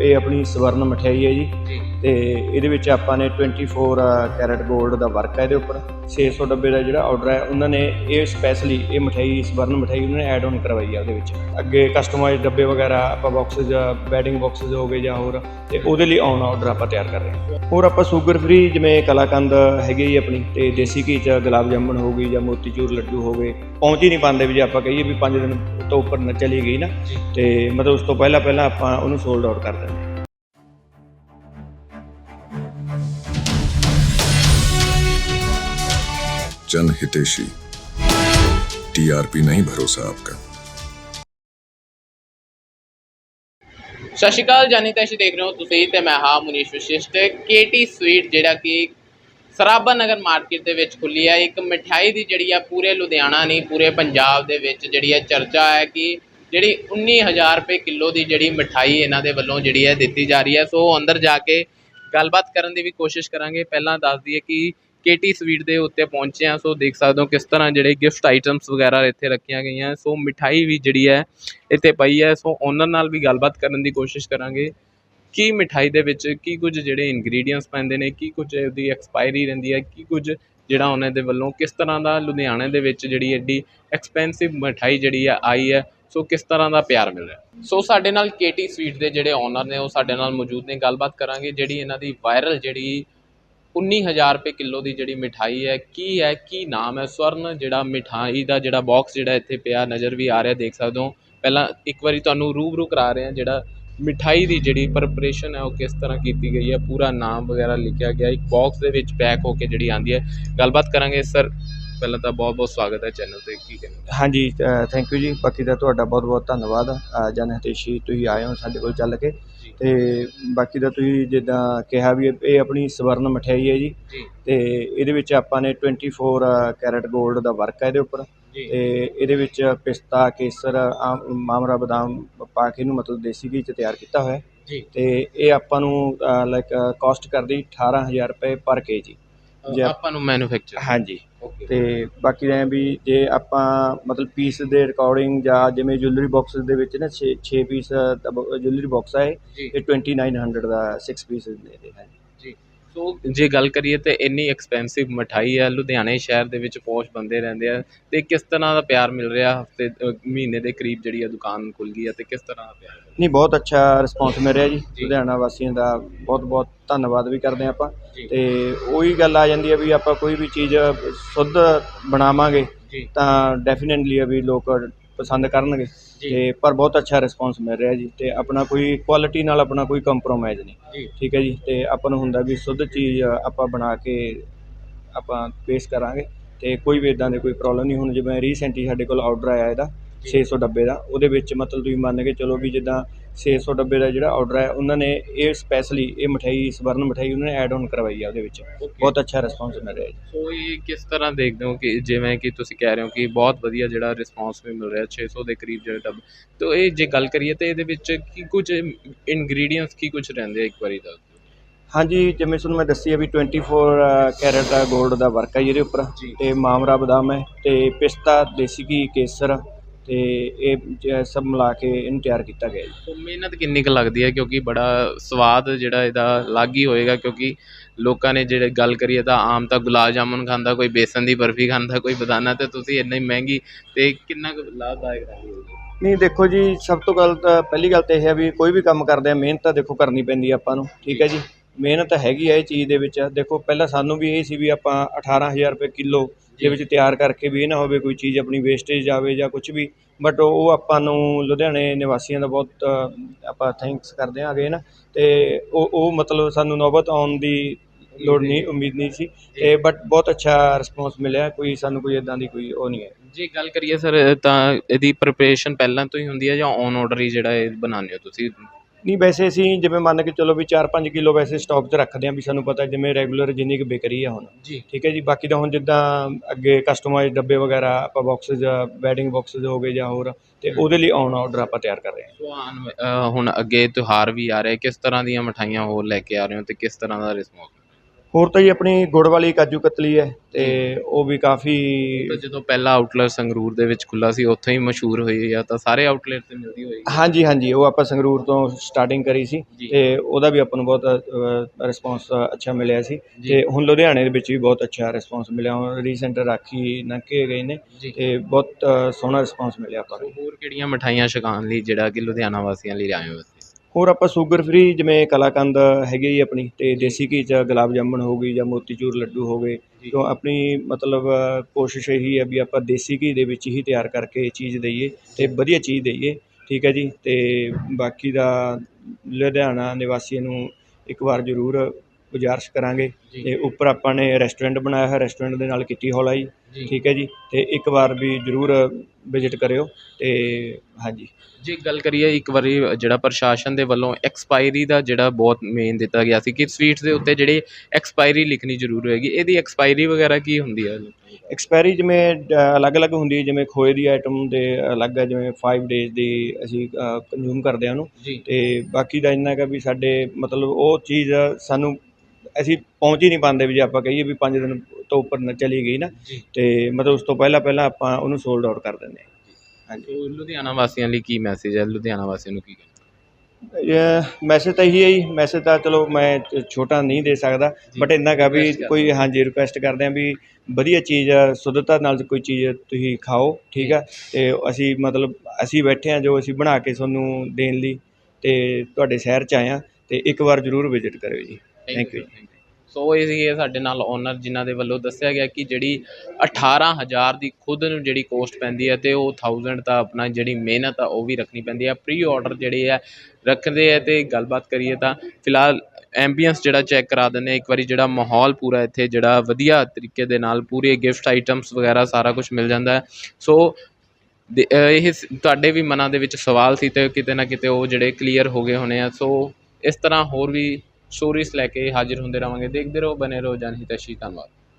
ਇਹ ਆਪਣੀ ਸਵਰਨ ਮਠਿਆਈ ਹੈ ਜੀ। ਤੇ ਇਹਦੇ ਵਿੱਚ ਆਪਾਂ ਨੇ 24 ਕੈਰਟ 골ਡ ਦਾ ਵਰਕ ਹੈ ਇਹਦੇ ਉੱਪਰ। 600 ਡੱਬੇ ਦਾ ਜਿਹੜਾ ਆਰਡਰ ਹੈ ਉਹਨਾਂ ਨੇ ਇਹ ਸਪੈਸ਼ਲੀ ਇਹ ਮਠਿਆਈ ਸਵਰਨ ਮਠਿਆਈ ਉਹਨਾਂ ਨੇ ਐਡ ਆਨ ਕਰਵਾਈ ਹੈ ਉਹਦੇ ਵਿੱਚ। ਅੱਗੇ ਕਸਟਮਾਈਜ਼ ਡੱਬੇ ਵਗੈਰਾ ਆਪਾਂ ਬਾਕਸਸ ਬੈਡਿੰਗ ਬਾਕਸਸ ਹੋ ਗਏ ਜਾਂ ਹੋਰ ਤੇ ਉਹਦੇ ਲਈ ਆਨ ਆਰਡਰ ਆਪਾਂ ਤਿਆਰ ਕਰ ਰਹੇ ਹਾਂ। ਹੋਰ ਆਪਾਂ ਸ਼ੂਗਰ ਫ੍ਰੀ ਜਿਵੇਂ ਕਲਾਕੰਦ ਹੈਗੇ ਜੀ ਆਪਣੀ ਤੇ ਦੇਸੀ ਘੀ ਚ ਗੁਲਾਬ ਜਾਮਣ ਹੋ ਗਈ ਜਾਂ ਮੋਤੀਚੂਰ ਲੱਡੂ ਹੋ ਗਏ ਪਹੁੰਚ ਹੀ ਨਹੀਂ ਪਾਉਂਦੇ ਵੀ ਜੇ ਆਪਾਂ ਕਹੀਏ ਵੀ 5 ਦਿਨ ਤੋਂ ਉੱਪਰ ਨਾ ਚਲੀ ਗਈ ਨਾ। ਤੇ ਮਤਲਬ ਉਸ ਤੋਂ ਪਹਿਲਾਂ ਪਹਿਲਾਂ ਆਪਾਂ ਉਹਨੂੰ ਸੋਲਡ ਆਊਟ ਕਰ ਦਿੰਦੇ जन हितेशी टीआरपी नहीं भरोसा आपका ਸਤਿ ਸ਼੍ਰੀ ਅਕਾਲ ਜਾਨੀ ਤਾਸ਼ੀ ਦੇਖ ਰਹੇ ਹੋ ਤੁਸੀਂ ਤੇ ਮੈਂ ਹਾਂ ਮੁਨੀਸ਼ ਵਿਸ਼ਿਸ਼ਟ ਕੇਟੀ ਸਵੀਟ ਜਿਹੜਾ ਕਿ ਸਰਾਭਾ ਨਗਰ ਮਾਰਕੀਟ ਦੇ ਵਿੱਚ ਖੁੱਲੀ ਹੈ ਇੱਕ ਮਠਿਆਈ ਦੀ ਜਿਹੜੀ ਆ ਪੂਰੇ ਲੁਧਿਆਣਾ ਨਹੀਂ ਪੂਰੇ ਪੰਜਾਬ ਦੇ ਵਿੱਚ ਜਿਹੜੀ ਹੈ ਚਰਚਾ ਹੈ ਕਿ ਜਿਹੜੀ 19000 ਰੁਪਏ ਕਿਲੋ ਦੀ ਜਿਹੜੀ ਮਠਾਈ ਇਹਨਾਂ ਦੇ ਵੱਲੋਂ ਜਿਹੜੀ ਹੈ ਦਿੱਤੀ ਜਾ ਰਹੀ ਹੈ ਸੋ ਅੰਦਰ ਜਾ ਕੇ ਗੱਲਬਾਤ ਕਰਨ ਦੀ ਵੀ ਕੋਸ਼ਿਸ਼ ਕਰਾਂਗੇ ਪਹਿਲਾਂ ਦੱਸ ਦਈਏ ਕਿ ਕੇਟੀ ਸਵੀਟ ਦੇ ਉੱਤੇ ਪਹੁੰਚੇ ਆ ਸੋ ਦੇਖ ਸਕਦੇ ਹੋ ਕਿਸ ਤਰ੍ਹਾਂ ਜਿਹੜੇ ਗਿਫਟ ਆਈਟਮਸ ਵਗੈਰਾ ਇੱਥੇ ਰੱਖੀਆਂ ਗਈਆਂ ਸੋ ਮਿਠਾਈ ਵੀ ਜਿਹੜੀ ਹੈ ਇੱਥੇ ਪਈ ਹੈ। ਸੋ ਉਹਨਾਂ ਨਾਲ ਵੀ ਗੱਲਬਾਤ ਕਰਨ ਦੀ ਕੋਸ਼ਿਸ਼ ਕਰਾਂਗੇ। ਕੀ ਮਿਠਾਈ ਦੇ ਵਿੱਚ ਕੀ ਕੁਝ ਜਿਹੜੇ ਇਨਗਰੀਡੀਅੰਟਸ ਪੈਂਦੇ ਨੇ, ਕੀ ਕੁਝ ਉਹਦੀ ਐਕਸਪਾਇਰੀ ਰਹਿੰਦੀ ਹੈ, ਕੀ ਕੁਝ ਜਿਹੜਾ ਉਹਨਾਂ ਦੇ ਵੱਲੋਂ ਕਿਸ ਤਰ੍ਹਾਂ ਦਾ ਲੁਧਿਆਣੇ ਦੇ ਵਿੱਚ ਜਿਹੜੀ ਐਡੀ ਐਕਸਪੈਂਸਿਵ ਮਿਠਾਈ ਜਿਹੜੀ ਆ ਆਈ ਹੈ, ਸੋ ਕਿਸ ਤਰ੍ਹਾਂ ਦਾ ਪਿਆਰ ਮਿਲ ਰਿਹਾ ਸੋ ਸਾਡੇ ਨਾਲ ਕੇਟੀ ਸਵੀਟ ਦੇ ਜਿਹੜੇ ਓਨਰ ਨੇ ਉਹ ਸਾਡੇ ਨਾਲ ਮੌਜੂਦ ਨੇ। ਗੱਲਬਾਤ ਕਰਾਂਗੇ ਜਿਹੜੀ ਇਹਨਾਂ ਦੀ ਵਾਇਰਲ ਜਿਹੜੀ 19000 ਰੁਪਏ ਕਿਲੋ ਦੀ ਜਿਹੜੀ ਮਿਠਾਈ ਹੈ, ਕੀ ਹੈ, ਕੀ ਨਾਮ ਹੈ? ਸਵਰਨ ਜਿਹੜਾ ਮਿਠਾਈ ਦਾ ਜਿਹੜਾ ਬਾਕਸ ਜਿਹੜਾ ਇੱਥੇ ਪਿਆ, ਨਜ਼ਰ ਵੀ ਆ ਰਿਹਾ, ਦੇਖ ਸਕਦੇ ਹੋ। ਪਹਿਲਾਂ ਇੱਕ ਵਾਰੀ ਤੁਹਾਨੂੰ ਰੂਬਰੂ ਕਰਾ ਰਹੇ ਹਾਂ ਜਿਹੜਾ ਮਿਠਾਈ ਦੀ ਜਿਹੜੀ ਪ੍ਰੈਪਰੇਸ਼ਨ ਹੈ, ਉਹ ਕਿਸ ਤਰ੍ਹਾਂ ਕੀਤੀ ਗਈ ਹੈ। ਪੂਰਾ ਨਾਮ ਵਗੈਰਾ ਲਿਖਿਆ ਗਿਆ। ਇੱਕ ਬਾਕਸ ਦੇ ਵਿੱਚ ਪੈਕ ਹੋ ਕੇ ਜਿਹੜੀ ਆਂਦੀ ਹੈ। ਗੱਲਬਾਤ ਕਰਾਂਗੇ, ਸਰ ਪਹਿਲਾਂ ਤਾਂ ਬਹੁਤ ਬਹੁਤ ਸਵਾਗਤ ਹੈ ਚੈਨਲ ਤੇ ਕੀ ਕਹਿੰਦੇ ਹਾਂਜੀ ਥੈਂਕ ਯੂ ਜੀ। ਬਾਕੀ ਦਾ ਤੁਹਾਡਾ ਬਹੁਤ ਬਹੁਤ ਧੰਨਵਾਦ। ਜਨ ਹਿਤੇਸ਼ੀ ਤੁਸੀਂ ਆਏ ਹੋ ਸਾਡੇ ਕੋਲ ਚੱਲ ਕੇ। ਤੇ ਬਾਕੀ ਦਾ ਤੁਸੀਂ ਜਿੱਦਾਂ ਕਿਹਾ ਵੀ ਇਹ- ਆਪਣੀ ਸਵਰਨ ਮਠਿਆਈ ਹੈ ਜੀ। ਤੇ ਇਹਦੇ ਵਿੱਚ ਆਪਾਂ ਨੇ 24 ਕੈਰਟ 골ਡ ਦਾ ਵਰਕ ਹੈ ਇਹਦੇ ਉੱਪਰ। ਤੇ ਇਹਦੇ ਵਿੱਚ ਪਿਸਤਾ ਕੇਸਰ ਆਮ- ਮਾਮਰਾ ਬਦਾਮ ਪਾ ਕੇ ਇਹਨੂੰ ਮਤਲਬ ਦੇਸੀ ਘੀ ਚ ਤਿਆਰ ਕੀਤਾ ਹੋਇਆ ਤੇ ਇਹ ਆਪਾਂ ਨੂੰ ਲਾਈਕ ਕਾਸਟ ਕਰਦੀ 18000 ਰੁਪਏ ਪਰ ਕੇਜੀ ਜੀ। ਆਪਾਂ ਨੂੰ ਮੈਨੂਫੈਕਚਰ ਹਾਂਜੀ। ਤੇ ਬਾਕੀ ਰਹਿ ਵੀ ਜੇ ਆਪਾਂ ਮਤਲਬ ਪੀਸ ਦੇ ਰਿਕਾਰਡਿੰਗ ਜਾਂ ਜਿਵੇਂ ਜੁਐਲਰੀ ਬਾਕਸਸ ਦੇ ਵਿੱਚ ਨਾ 6 6 ਪੀਸ ਜੁਐਲਰੀ ਬਾਕਸ ਜੀ। ਇਹ 2900 ਦਾ 6 ਪੀਸ ਦੇ ਦੇ ਸੋ ਜੇ ਗੱਲ ਕਰੀਏ ਤੇ ਇੰਨੀ ਐਕਸਪੈਂਸਿਵ ਮਠਾਈ ਹੈ ਲੁਧਿਆਣੇ ਸ਼ਹਿਰ ਦੇ ਵਿੱਚ ਪੋਸ਼ ਬੰਦੇ ਰਹਿੰਦੇ ਆ ਤੇ ਕਿਸ ਤਰ੍ਹਾਂ ਦਾ ਪਿਆਰ ਮਿਲ ਰਿਹਾ ਹਫ਼ਤੇ ਮਹੀਨੇ ਦੇ ਕਰੀਬ ਜਿਹੜੀ ਹੈ ਦੁਕਾਨ ਖੁੱਲ ਗਈ ਹੈ ਤੇ ਕਿਸ ਤਰ੍ਹਾਂ ਦਾ ਪਿਆਰ ਨਹੀਂ ਬਹੁਤ ਅੱਛਾ ਰਿਸਪੌਂਸ ਮਿਲ ਰਿਹਾ ਜੀ। ਲੁਧਿਆਣਾ ਵਾਸੀਆਂ ਦਾ ਬਹੁਤ ਬਹੁਤ ਧੰਨਵਾਦ ਵੀ ਕਰਦੇ ਆਪਾਂ। ਤੇ ਉਹੀ ਗੱਲ ਆ ਜਾਂਦੀ ਹੈ ਵੀ ਆਪਾਂ ਕੋਈ ਵੀ ਚੀਜ਼ ਸ਼ੁੱਧ ਬਣਾਵਾਂਗੇ ਤਾਂ ਡੈਫੀਨਿਟਲੀ ਆ ਵੀ ਲੋਕ ਪਸੰਦ ਕਰਨਗੇ। ਤੇ ਪਰ ਬਹੁਤ ਅੱਛਾ ਰਿਸਪੌਂਸ ਮਿਲ ਰਿਹਾ ਜੀ ਤੇ ਆਪਣਾ ਕੋਈ ਕੁਆਲਿਟੀ ਨਾਲ ਆਪਣਾ ਕੋਈ ਕੰਪਰੋਮਾਈਜ਼ ਨਹੀਂ। ਠੀਕ ਹੈ ਜੀ ਤੇ ਆਪਾਂ ਨੂੰ ਹੁੰਦਾ ਵੀ ਸ਼ੁੱਧ ਚੀਜ਼ ਆਪਾਂ ਬਣਾ ਕੇ ਆਪਾਂ ਪੇਸ਼ ਕਰਾਂਗੇ ਤੇ ਕੋਈ ਵੀ ਇਦਾਂ ਦੀ ਕੋਈ ਪ੍ਰੋਬਲਮ ਨਹੀਂ। ਹੁਣ ਜਿਵੇਂ ਰੀਸੈਂਟਲੀ ਸਾਡੇ ਕੋਲ ਆਰਡਰ ਆਇਆ ਇਹਦਾ 600 ਡੱਬੇ ਦਾ ਉਹਦੇ ਵਿੱਚ ਮਤਲਬ ਤੁਸੀਂ ਮੰਨ ਕੇ ਚਲੋ ਵੀ ਜਿੱਦਾਂ 600 ਡੱਬੇ ਦਾ ਜਿਹੜਾ ਆਰਡਰ ਹੈ ਉਹਨਾਂ ਨੇ ਇਹ ਸਪੈਸ਼ਲੀ ਇਹ ਮਠਿਆਈ ਸਵਰਨ ਮਠਿਆਈ ਉਹਨਾਂ ਨੇ ਐਡ ਆਨ ਕਰਵਾਈ ਹੈ ਉਹਦੇ ਵਿੱਚ। ਬਹੁਤ ਅੱਛਾ ਰਿਸਪੌਂਸ ਮਿਲ ਰਿਹਾ ਜੀ। ਸੋ ਇਹ ਕਿਸ ਤਰ੍ਹਾਂ ਦੇਖਦੇ ਹੋ ਕਿ ਜਿਵੇਂ ਕਿ ਤੁਸੀਂ ਕਹਿ ਰਹੇ ਹੋ ਕਿ ਬਹੁਤ ਵਧੀਆ ਜਿਹੜਾ ਰਿਸਪਾਂਸ ਵੀ ਮਿਲ ਰਿਹਾ 600 ਦੇ ਕਰੀਬ ਜਿਹੜੇ ਡੱਬ ਤੋ ਇਹ ਜੇ ਗੱਲ ਕਰੀਏ ਤੇ ਇਹਦੇ ਵਿੱਚ ਕੀ ਕੁਝ ਇਨਗਰੀਡੀਅੰਟਸ ਕੀ ਕੁਝ ਰਹਿੰਦੇ ਆ ਇੱਕ ਵਾਰੀ ਦੱਸ ਹਾਂਜੀ ਜਿਵੇਂ ਤੁਹਾਨੂੰ ਮੈਂ ਦੱਸੀ ਹੈ ਵੀ 24 ਕੈਰਟ ਦਾ 골ਡ ਦਾ ਵਰਕ ਹੈ ਜੀ ਇਹਦੇ ਉੱਪਰ। ਤੇ ਮਾਮਰਾ ਬਦਾਮ ਹੈ ਤੇ ਪਿਸਤਾ ਦੇਸੀ ਘੀ ਕੇਸਰ ਤੇ ਇਹ ਜ- ਸਭ ਮਿਲਾ ਕੇ ਇਹਨੂੰ ਤਿਆਰ ਕੀਤਾ ਗਿਆ ਜੀ। ਮਿਹਨਤ ਕਿੰਨੀ ਕੁ ਲੱਗਦੀ ਹੈ? ਕਿਉਂਕਿ ਬੜਾ ਸਵਾਦ ਜਿਹੜਾ ਇਹਦਾ ਅਲੱਗ ਹੀ ਹੋਏਗਾ ਕਿਉਂਕਿ ਲੋਕਾਂ ਨੇ ਜਿਹੜੇ ਗੱਲ ਕਰੀਏ ਤਾਂ ਆਮ ਤਾਂ ਗੁਲਾਬ ਜਾਮੁਨ ਖਾਂਦਾ ਕੋਈ ਬੇਸਨ ਦੀ ਬਰਫੀ ਖਾਂਦਾ ਕੋਈ ਬਦਾਨਾ ਤੇ ਤੁਸੀਂ ਇੰਨੀ ਮਹਿੰਗੀ ਤੇ ਕਿੰਨਾ ਕੁ ਲਾਭਦਾਇਕ ਰਹੀ ਨਹੀਂ ਦੇਖੋ ਜੀ ਸਭ ਤੋਂ ਗੱਲ ਤਾਂ ਪਹਿਲੀ ਗੱਲ ਤਾਂ ਇਹ ਹੈ ਵੀ ਕੋਈ ਵੀ ਕੰਮ ਕਰਦੇ ਆ ਮਿਹਨਤ ਤਾਂ ਦੇਖੋ ਕਰਨੀ ਪੈਂਦੀ ਆ ਆਪਾਂ ਨੂੰ ਠੀਕ ਹੈ ਜੀ? ਮਿਹਨਤ ਹੈਗੀ ਆ ਇਹ ਚੀਜ਼ ਦੇ ਵਿੱਚ। ਦੇਖੋ ਪਹਿਲਾਂ ਸਾਨੂੰ ਵੀ ਇਹ ਸੀ ਵੀ ਆਪਾਂ 18000 ਰੁਪਏ ਕਿਲੋ ਦੇ ਵਿੱਚ ਤਿਆਰ ਕਰਕੇ ਵੀ ਇਹ ਨਾ ਹੋਵੇ ਕੋਈ ਚੀਜ਼ ਆਪਣੀ ਵੇਸਟੇਜ ਜਾਵੇ ਜਾਂ ਕੁਝ ਵੀ। ਬਟ ਉਹ ਆਪਾਂ ਨੂੰ ਲੁਧਿਆਣੇ ਨਿਵਾਸੀਆਂ ਦਾ ਬਹੁਤ, ਆਪਾਂ ਥੈਂਕਸ ਕਰਦੇ ਹਾਂ ਅਗੇ ਨਾ। ਤੇ ਉਹ ਉਹ ਮਤਲਬ ਸਾਨੂੰ ਨੌਬਤ ਆਉਣ ਦੀ ਲੋੜ ਨਹੀਂ, ਉਮੀਦ ਨਹੀਂ ਸੀ। ਤੇ ਬਟ ਬਹੁਤ ਅੱਛਾ ਰਿਸਪੌਂਸ ਮਿਲਿਆ, ਕੋਈ ਸਾਨੂੰ ਕੋਈ ਇਦਾਂ ਦੀ ਕੋਈ ਉਹ ਨਹੀਂ ਹੈ। ਜੇ ਗੱਲ ਕਰੀਏ ਸਰ, ਤਾਂ ਇਹਦੀ ਪ੍ਰਿਪਰੇਸ਼ਨ ਪਹਿਲਾਂ ਤੋਂ ਹੀ ਹੁੰਦੀ ਹੈ ਜਾਂ ਔਨ ਆਰਡਰ ਹੀ ਜਿਹੜਾ ਇਹ ਬਣਾਉਂਦੇ ਹੋ ਤੁਸੀਂ? ਨਹੀਂ ਵੈਸੇ ਅਸੀਂ ਜਿਵੇਂ ਮੰਨ ਕੇ ਚਲੋ ਵੀ 4-5 ਕਿਲੋ ਵੈਸੇ ਸਟਾਕ 'ਚ ਰੱਖਦੇ ਹਾਂ ਵੀ ਸਾਨੂੰ ਪਤਾ ਜਿਵੇਂ ਰੈਗੂਲਰ ਜਿੰਨੀ ਕੁ ਵਿਕਰੀ ਆ ਹੁਣ। ਜੀ। ਠੀਕ ਹੈ ਜੀ ਬਾਕੀ ਤਾਂ ਹੁਣ ਜਿੱਦਾਂ ਅੱਗੇ ਕਸਟਮਾਈਜ਼ ਡੱਬੇ ਵਗੈਰਾ ਆਪਾਂ ਬਾਕਸਸ ਬੈਡਿੰਗ ਬਾਕਸਸ ਹੋ ਗਏ ਜਾਂ ਹੋਰ ਤੇ ਉਹਦੇ ਲਈ ਆਨ ਆਰਡਰ ਆਪਾਂ ਤਿਆਰ ਕਰ ਰਹੇ ਹਾਂ। ਹੁਣ ਅੱਗੇ ਤਿਉਹਾਰ ਵੀ ਆ ਰਹੇ ਕਿਸ ਤਰ੍ਹਾਂ ਦੀਆਂ ਮਠਾਈਆਂ ਹੋਰ ਲੈ ਕੇ ਆ ਰਹੇ ਹੋ ਤੇ ਕਿਸ ਤਰ੍ਹਾਂ ਦਾ ਰਿਸਪੌਂਸ ਹੋਰ ਤਾਂ ਜੀ ਆਪਣੀ ਗੁੜ ਵਾਲੀ ਕਾਜੂ ਕਤਲੀ ਹੈ ਤੇ ਉਹ ਵੀ ਕਾਫੀ ਤਾਂ ਜਦੋਂ ਪਹਿਲਾ ਆਊਟਲੈਟ ਸੰਗਰੂਰ ਦੇ ਵਿੱਚ ਖੁੱਲਾ ਸੀ ਉੱਥੋਂ ਹੀ ਮਸ਼ਹੂਰ ਹੋਈ ਆ ਤਾਂ ਸਾਰੇ ਆਊਟਲੈਟ ਤੇ ਮਿਲਦੀ ਹੋਏਗੀ ਹਾਂਜੀ ਹਾਂਜੀ ਉਹ ਆਪਾਂ ਸੰਗਰੂਰ ਤੋਂ ਸਟਾਰਟਿੰਗ ਕਰੀ ਸੀ ਜੀ। ਤੇ ਉਹਦਾ ਵੀ ਆਪਾਂ ਨੂੰ ਬਹੁਤ ਰਿਸਪੌਂਸ ਅੱਛਾ ਮਿਲਿਆ ਸੀ ਜੀ। ਤੇ ਹੁਣ ਲੁਧਿਆਣੇ ਦੇ ਵਿੱਚ ਵੀ ਬਹੁਤ ਅੱਛਾ ਰਿਸਪੌਂਸ ਮਿਲਿਆ ਹੁਣ ਰੀਸੈਂਟ ਰਾਖੀ ਨੰਕੇ ਗਏ ਨੇ ਜੀ। ਤੇ ਬਹੁਤ ਅ, ਸੋਹਣਾ ਰਿਸਪੌਂਸ ਮਿਲਿਆ ਆਪਾਂ ਨੂੰ। ਹੋਰ ਕਿਹੜੀਆਂ ਮਠਾਈਆਂ ਛਕਾਉਣ ਲਈ ਜਿਹੜਾ ਕਿ ਲੁਧਿਆਣਾ ਵਾਸੀਆਂ ਲਈ ਲਿਆਏ ਹੋ ਹੋਰ ਆਪਾਂ ਸ਼ੂਗਰ ਫ੍ਰੀ ਜਿਵੇਂ ਕਲਾਕੰਦ ਹੈਗੀ ਜੀ ਆਪਣੀ ਤੇ ਦੇਸੀ ਘੀ ਚ ਗੁਲਾਬ ਜਾਮਣ ਹੋ ਗਈ ਜਾਂ ਮੋਤੀਚੂਰ ਲੱਡੂ ਹੋ ਗਏ। ਤੋਂ ਆਪਣੀ ਮਤਲਬ ਕੋਸ਼ਿਸ਼ ਇਹੀ ਹੈ ਵੀ ਆਪਾਂ ਦੇਸੀ ਘੀ ਦੇ ਵਿੱਚ ਹੀ ਤਿਆਰ ਕਰਕੇ ਇਹ ਚੀਜ਼ ਦਈਏ ਤੇ ਵਧੀਆ ਚੀਜ਼ ਦਈਏ ਠੀਕ ਹੈ ਜੀ ਤੇ ਬਾਕੀ ਦਾ ਲੁਧਿਆਣਾ ਨਿਵਾਸੀਆਂ ਨੂੰ ਇੱਕ ਵਾਰ ਜ਼ਰੂਰ ਗੁਜ਼ਾਰਿਸ਼ ਕਰਾਂਗੇ ਜੀ। ਤੇ ਉੱਪਰ ਆਪਾਂ ਨੇ ਰੈਸਟੋਰੈਂਟ ਬਣਾਇਆ ਹੈ ਰੈਸਟੋਰੈਂਟ ਦੇ ਨਾਲ ਕਿੱਟੀ ਹੌਲ ਆ ਜੀ ਜੀ ਠੀਕ ਹੈ ਜੀ ਤੇ ਇੱਕ ਵਾਰ ਵੀ ਜ਼ਰੂਰ ਵਿਜ਼ਿਟ ਕਰਿਓ ਤੇ ਹਾਂਜੀ। ਜੇ ਗੱਲ ਕਰੀਏ ਇੱਕ ਵਾਰੀ ਜਿਹੜਾ ਪ੍ਰਸ਼ਾਸਨ ਦੇ ਵੱਲੋਂ ਐਕਸਪਾਇਰੀ ਦਾ ਜਿਹੜਾ ਬਹੁਤ ਮੇਨ ਦਿੱਤਾ ਗਿਆ ਸੀ ਕਿ ਸਵੀਟਸ ਦੇ ਉੱਤੇ ਜਿਹੜੀ ਐਕਸਪਾਇਰੀ ਲਿਖਣੀ ਜ਼ਰੂਰ ਹੋਏਗੀ ਇਹਦੀ ਐਕਸਪਾਇਰੀ ਵਗੈਰਾ ਕੀ ਹੁੰਦੀ ਹੈ ਐਕਸਪਾਇਰੀ ਜਿਵੇਂ ਅਲੱਗ-ਅਲੱਗ ਹੁੰਦੀ ਹੈ ਜਿਵੇਂ ਖੋਏ ਦੀ ਆਈਟਮ ਦੇ ਅਲੱਗ ਹੈ ਜਿਵੇਂ 5 ਡੇਜ਼ ਦੀ ਅਸੀਂ ਕੰਜ਼ੂਮ ਕਰਦੇ ਹਾਂ ਉਹਨੂੰ। ਜੀ। ਤੇ ਬਾਕੀ ਦਾ ਇੰਨਾ ਕਿ ਵੀ ਸਾਡੇ ਮਤਲਬ ਉਹ ਚੀਜ਼ ਸਾਨੂੰ ਅਸੀਂ ਪਹੁੰਚ ਹੀ ਨਹੀਂ ਪਾਉਂਦੇ ਵੀ ਜੇ ਆਪਾਂ ਕਹੀਏ ਵੀ 5 ਦਿਨ ਤੋਂ ਉੱਪਰ ਨਾ ਚਲੀ ਗਈ ਨਾ ਤੇ ਮਤਲਬ ਉਸ ਤੋਂ ਪਹਿਲਾਂ ਪਹਿਲਾਂ ਆਪਾਂ ਉਹਨੂੰ ਸੋਲਡ ਆਊਟ ਕਰ ਦਿੰਦੇ ਹਾਂ। ਸੋ ਲੁਧਿਆਣਾ ਵਾਸੀਆਂ ਲਈ ਕੀ ਮੈਸੇਜ ਹੈ? ਲੁਧਿਆਣਾ ਵਾਸੀਆਂ ਨੂੰ ਕੀ ਕਹਿਣਾ? ਮੈਸੇਜ ਤਾਂ ਇਹੀ ਹੈ ਜੀ। ਮੈਸੇਜ ਤਾਂ ਚਲੋ ਮੈਂ ਛੋਟਾ ਨਹੀਂ ਦੇ ਸਕਦਾ। ਬਟ ਇੰਨਾ ਕਾ ਵੀ ਕੋਈ ਹਾਂਜੀ ਰਿਕੁਐਸਟ ਕਰਦੇ ਹਾਂ ਵੀ ਵਧੀਆ ਚੀਜ਼ ਸ਼ੁੱਧਤਾ ਨਾਲ ਕੋਈ ਚੀਜ਼ ਤੁਸੀਂ ਖਾਓ ਠੀਕ ਆ? ਤੇ ਅਸੀਂ ਮਤਲਬ ਅਸੀਂ ਬੈਠੇ ਹਾਂ ਜੋ ਅਸੀਂ ਬਣਾ ਕੇ ਤੁਹਾਨੂੰ ਦੇਣ ਲਈ ਤੇ ਤੁਹਾਡੇ ਸ਼ਹਿਰ ਚ ਆਏ ਹਾਂ ਤੇ ਇੱਕ ਵਾਰ ਜ਼ਰੂਰ ਵਿਜ਼ਿਟ ਕਰਿਓ ਜੀ। Thank you. ਸੋ ਇਹ ਸੀਗੇ ਸਾਡੇ ਨਾਲ ਓਨਰ ਜਿਨ੍ਹਾਂ ਦੇ ਵੱਲੋਂ ਦੱਸਿਆ ਗਿਆ ਕਿ ਜਿਹੜੀ 18000 ਦੀ ਖੁਦ ਨੂੰ ਜਿਹੜੀ ਕੋਸਟ ਪੈਂਦੀ ਹੈ ਤੇ ਉਹ 1000 ਤਾਂ ਆਪਣਾ ਜਿਹੜੀ ਮਿਹਨਤ ਆ ਉਹ ਵੀ ਰੱਖਣੀ ਪੈਂਦੀ ਹੈ। ਪ੍ਰੀ ਆਰਡਰ ਜਿਹੜੇ ਆ ਰੱਖਦੇ ਆ ਤੇ ਗੱਲਬਾਤ ਕਰੀਏ ਤਾਂ ਫਿਲਹਾਲ ਐਂਬੀਐਂਸ ਜਿਹੜਾ ਚੈੱਕ ਕਰਾ ਹਾਂ। ਇੱਕ ਵਾਰੀ ਜਿਹੜਾ ਮਾਹੌਲ ਪੂਰਾ ਇੱਥੇ ਜਿਹੜਾ ਵਧੀਆ ਤਰੀਕੇ ਦੇ ਨਾਲ ਪੂਰੇ ਗਿਫਟ ਆਈਟਮਸ ਵਗੈਰਾ ਸਾਰਾ ਕੁਝ ਮਿਲ ਜਾਂਦਾ ਹੈ। ਸੋ ਇਹ ਤੁਹਾਡੇ ਵੀ ਮਨਾਂ ਦੇ ਵਿੱਚ ਸਵਾਲ ਸੀ ਤੇ ਕਿਤੇ ਨਾ ਕਿਤੇ ਉਹ ਜਿਹੜੇ ਕਲੀਅਰ ਹੋ ਗਏ ਹੋਣੇ ਆ। ਸੋ ਇਸ ਤਰ੍ਹਾਂ ਹੋਰ ਵੀ ਸਟੋਰੀਜ਼ ਲੈ ਕੇ ਹਾਜ਼ਰ ਹੁੰਦੇ ਰਹਾਂਗੇ ਦੇਖਦੇ ਰਹੋ ਬਨੇ ਰਹੋ ਜਨਹਿਤੈਸ਼ੀ ਧੰਨਵਾਦ